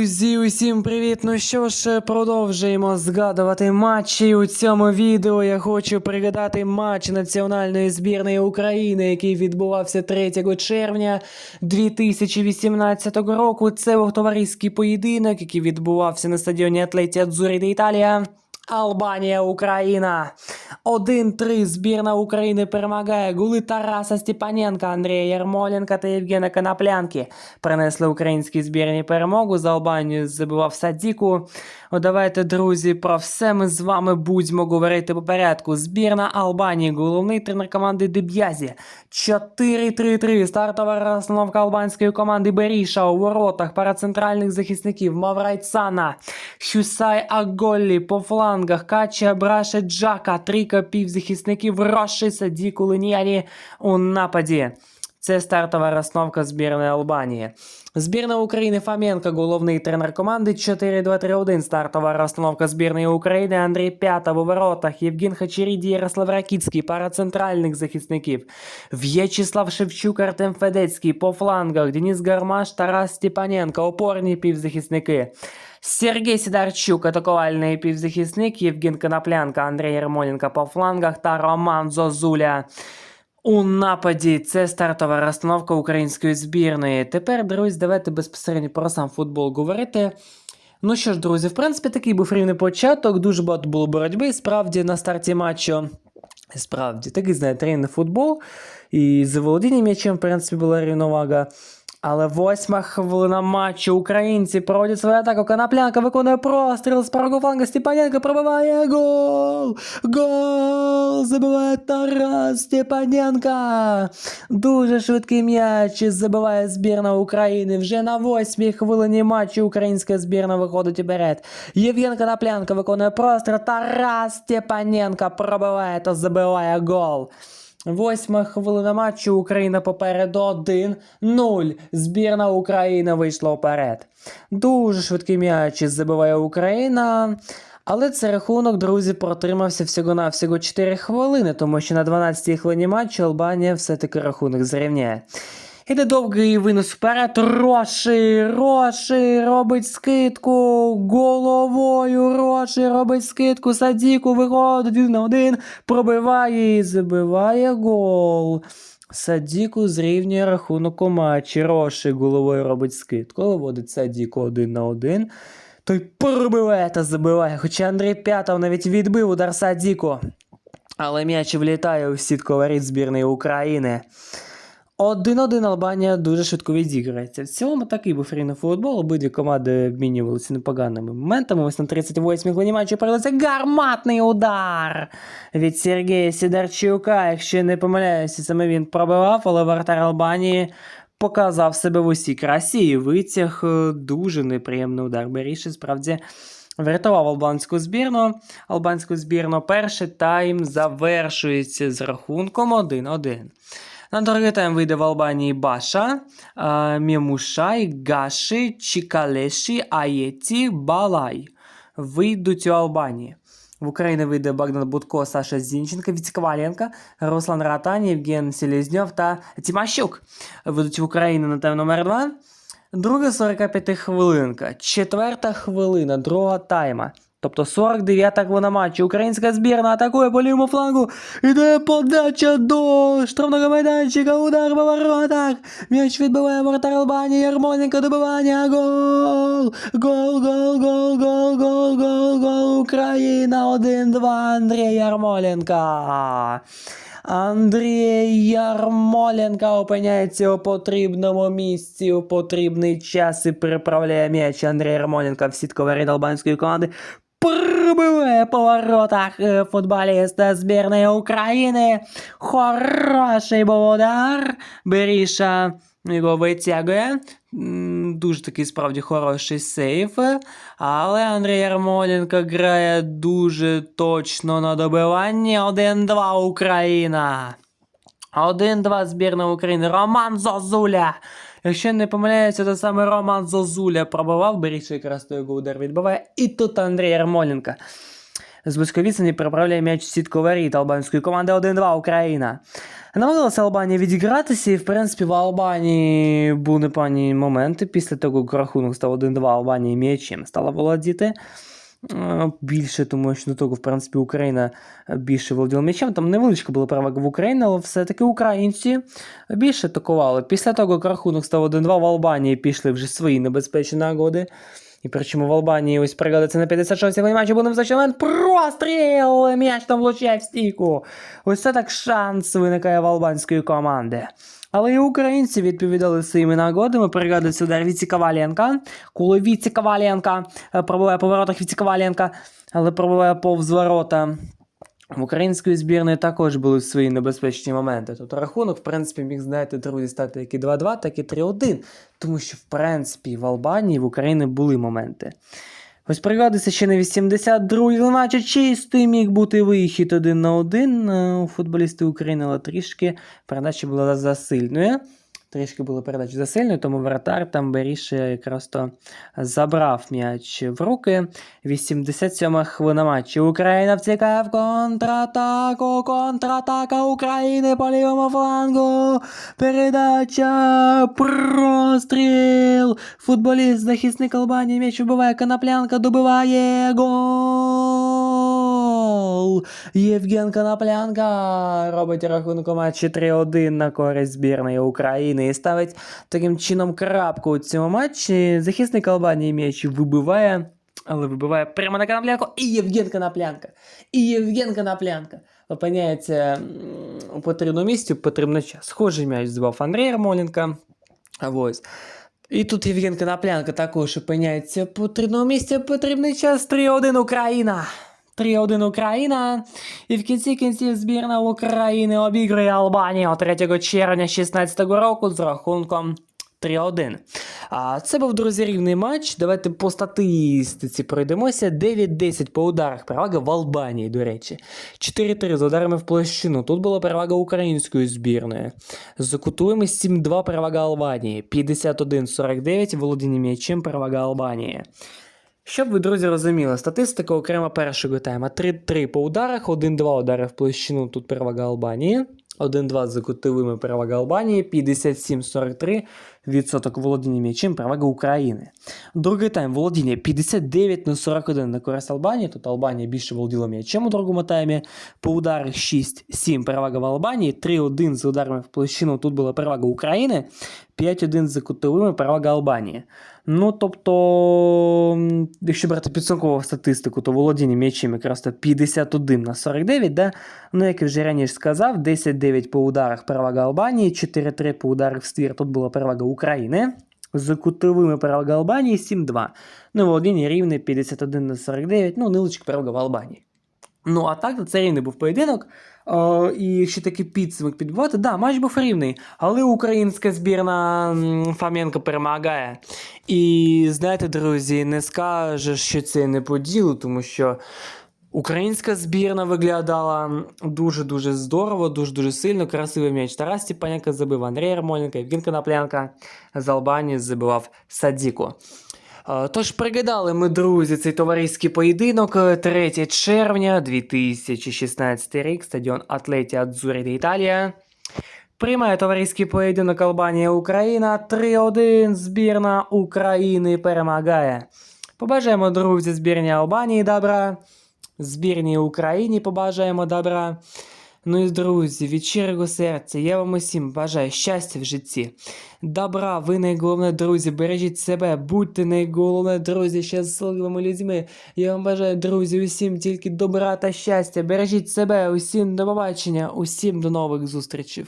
Друзі, усім привіт! Ну що ж, продовжуємо згадувати матчі. У цьому відео я хочу пригадати матч національної збірної України, який відбувався 3 червня 2018 року. Це був товариський поєдинок, який відбувався на стадіоні Атлеті Дзурі де Італія. Албанія, Україна. 1-3 збірна України перемагає. Гули Тараса Степаненка, Андрія Ярмоленка та Євгена Коноплянки принесли українській збірні перемогу. За Албанію забивав Садіку. Давайте, друзі, про все ми з вами будемо говорити по порядку. Збірна Албанії, головний тренер команди Деб'язі. 4-3-3. Стартова розстановка албанської команди Беріша у воротах парацентральних захисників Маврайцана, Хюсай Аголлі по флангах, Кача Браше Джака, трійка півзахисників Роши Садіку Леніалі у нападі. Це стартова розстановка збірної Албанії. Збірна України Фоменко, головний тренер команди 4-2-3-1. Стартова розстановка збірної України Андрій П'ята у воротах, Євген Хачеріді, Ярослав Ракіцький, пара центральних захисників, В'ячеслав Шевчук, Артем Федецький по флангах, Денис Гармаш, Тарас Степаненко, опорні півзахисники. Сергій Сідарчук, атакувальний півзахисник, Євген Коноплянка, Андрій Ярмоленко по флангах та Роман Зозуля. У нападі це стартова розстановка української збірної. Тепер, друзі, давайте безпосередньо про сам футбол говорити. Ну що ж, друзі, в принципі, такий був рівний початок, дуже багато було боротьби. Справді на старті матчу. Справді, такий, знаєте, рівний футбол. І за володінням м'ячем, в принципі, була рівновага. Але восьма хвилина матчу. Українці проводять свою атаку. Коноплянка виконує простріл з правого фланга. Степаненко пробиває гол! Гол! Забиває Тарас Степаненко! Дуже швидкий м'яч забиває збірна України. Вже на восьмій хвилині матчу українська збірна виходить уперед. Євген Коноплянка виконує простріл. Тарас Степаненко пробиває та забиває гол. Восьма хвилина матчу Україна попереду 1-0. Збірна України вийшла вперед. Дуже швидкий м'яч забиває Україна. Але цей рахунок, друзі, протримався всього-навсього 4 хвилини, тому що на 12-й хвилині матчу Албанія все-таки рахунок зрівняє. Іде довгий винос вперед. Роші, Роші робить скидку головою. Роші робить скидку. Садіку виходить один на один, пробиває і забиває гол. Садіку зрівнює рахунок у матчі. Роші головою робить скидку. Виводить Садіку один на один. Той пробиває та забиває. Хоча Андрій П'ятов навіть відбив удар Садіку. Але м'яч влітає у сітку воріт збірної України. 1-1 Албанія дуже швидко відіграється. В цілому такий був рівний футбол. Обидві команди обмінювалися непоганими моментами. Ось на 38-й хвилині матчу перелиться гарматний удар від Сергія Сідарчука. Якщо не помиляюся, саме він пробивав, але вратар Албанії показав себе в усій красі і витяг е, дуже неприємний удар. Беріше справді. Врятував албанську збірну. Албанську збірну перший тайм завершується з рахунком 1-1. На другий тайм вийде в Албанії Баша, а, Мємушай, Гаши, Чікалеші, Аєті, Балай. Вийдуть у Албанії. В Україні вийде Богдан Будко, Саша Зінченко, Віцькваленко, Руслан Ратань, Євген Селезньов та Тимащук. Вийдуть в Україну на тайм номер 2. Друга 45 хвилинка. Четверта хвилина другого тайма. Тобто 49-та хвилина матчу. Українська збірна атакує по лівому флангу. Іде подача до штрафного майданчика. Удар по воротах. М'яч відбиває воротар Албанії. Ярмоленко добивання. Гол! Гол, гол, гол, гол, гол, гол, гол. Україна 1-2. Андрій Ярмоленко. Андрій Ярмоленко опиняється у потрібному місці у потрібний час і переправляє м'яч Андрій Ярмоленко в сітку воріт албанської команди. Пробиває по воротах е, футболіста збірної України. Хороший був удар. Беріша його витягує. Дуже такий справді хороший сейф. Але Андрій Ярмоленко грає дуже точно на добиванні. 1-2 Україна. 1-2 збірна України. Роман Зозуля. Якщо не помиляюся, то саме Роман Зозуля пробивав, Беріше якраз удар відбиває. І тут Андрій Ярмоленко. З близької переправляє м'яч сітку воріт албанської команди 1-2 Україна. Намагалася Албанія відігратися, і в принципі в Албанії були непогані моменти. Після того, як рахунок став 1-2, Албанія м'ячем стала володіти. Е, Більше, тому що до того, в принципі, Україна більше володіла м'ячем. Там невеличка була перевага в Україні, але все-таки українці більше атакували. Після того, як рахунок став 1-2 в Албанії, пішли вже свої небезпечні нагоди. І причому в Албанії ось пригадується на 56-й матчі був небезпечний момент. Простріл! М'яч там влучає в стійку. Ось це так шанс виникає в албанської команди. Але і українці відповідали своїми нагодами. Пригадується удар Віці Коваленка. Коли Віці Коваленка е, пробиває по воротах Віці Коваленка, але пробиває повз ворота. В української збірної також були свої небезпечні моменти. Тобто рахунок, в принципі, міг, знаєте, друзі, стати як і 2-2, так і 3-1. Тому що, в принципі, в Албанії в Україні були моменти. Ось пригадується ще на 82-й матчі чистий міг бути вихід один на один е, у футболісти України, але трішки передача була засильною. Трішки була передача засильною, тому вратар там Беріше якраз то забрав м'яч в руки. 87 хвилина матчу. Україна втікає в контратаку. Контратака України по лівому флангу. Передача. Простріл. Футболіст, захисник Албанії. М'яч вибиває Коноплянка, добиває гол. Євген Коноплянка робить рахунок матчі 3-1 на користь збірної України і ставить таким чином крапку у цьому матчі. Захисник Албанії м'яч вибиває. Але вибиває прямо на Коноплянку і Євген Коноплянка. І Євген Коноплянка опиняється у потрібному місці, потрібний час. Схожий м'яч збав Андрій Ярмоленко. А Ось. І тут Євген Коноплянка також опиняється в потрібному місці, потрібний час 3-1 Україна. 3-1 Україна. І в кінці кінців збірна України обігрує Албанію 3 червня 2016 року з рахунком 3-1. А це був друзі рівний матч. Давайте по статистиці пройдемося. 9-10 по ударах. Перевага в Албанії, до речі. 4-3 з ударами в площину. Тут була перевага української збірної. З кутовими 7-2 перевага Албанії. 51-49 володіння м'ячем перевага Албанії. Щоб ви, друзі, розуміли, статистика окремо першого тайма. 3-3 по ударах, 1-2 удари в площину, тут перевага Албанії. 1-2 за кутовими перевага Албанії, 57-43 відсоток володіння м'ячем перевага України. Другий тайм володіння 59 на 41 на користь Албанії. Тут Албанія більше володіла м'ячем у другому таймі. По ударах 6-7 перевага в Албанії, 3-1 за ударами в площину. Тут була перевага України, 5-1 за кутовими перевага Албанії. Ну, тобто, якщо брати підсумкову статистику, то володіння м'ячем якраз 51 на 49, да? ну, як я вже раніше сказав, 10-9 по ударах перевага Албанії, 4-3 по ударах в ствір, тут була перевага України. З кутовими перевага Албанії 7-2. Ну, володіння рівне 51 на 49, ну, невеличка перевага в Албанії. Ну, а так, це рівний був поєдинок. Е, і якщо такий підсумок підбивати, да, матч був рівний, але українська збірна м, Фоменко перемагає. І знаєте, друзі, не скажеш, що це не по ділу, тому що українська збірна виглядала дуже-дуже здорово, дуже-дуже сильно, красивий м'яч. Тарас Степаняка забив Андрій Ярмоленко, Євген Коноплянка з Албанії забивав Садіко. Е, Тож пригадали ми, друзі, цей товариський поєдинок е, 3 червня 2016 рік, стадіон Атлеті Адзурі де Італія. Приймає товариський поєдинок Албанія-Україна. 3-1 збірна України перемагає. Побажаємо, друзі, збірні Албанії добра. Збірній Україні побажаємо добра. Ну і друзі, від щирого серця, я вам усім бажаю щастя в житті. Добра, ви найголовне, друзі, бережіть себе, будьте найголовне, друзі, щасливими людьми. Я вам бажаю, друзі, усім тільки добра та щастя. Бережіть себе, усім до побачення, усім до нових зустрічей.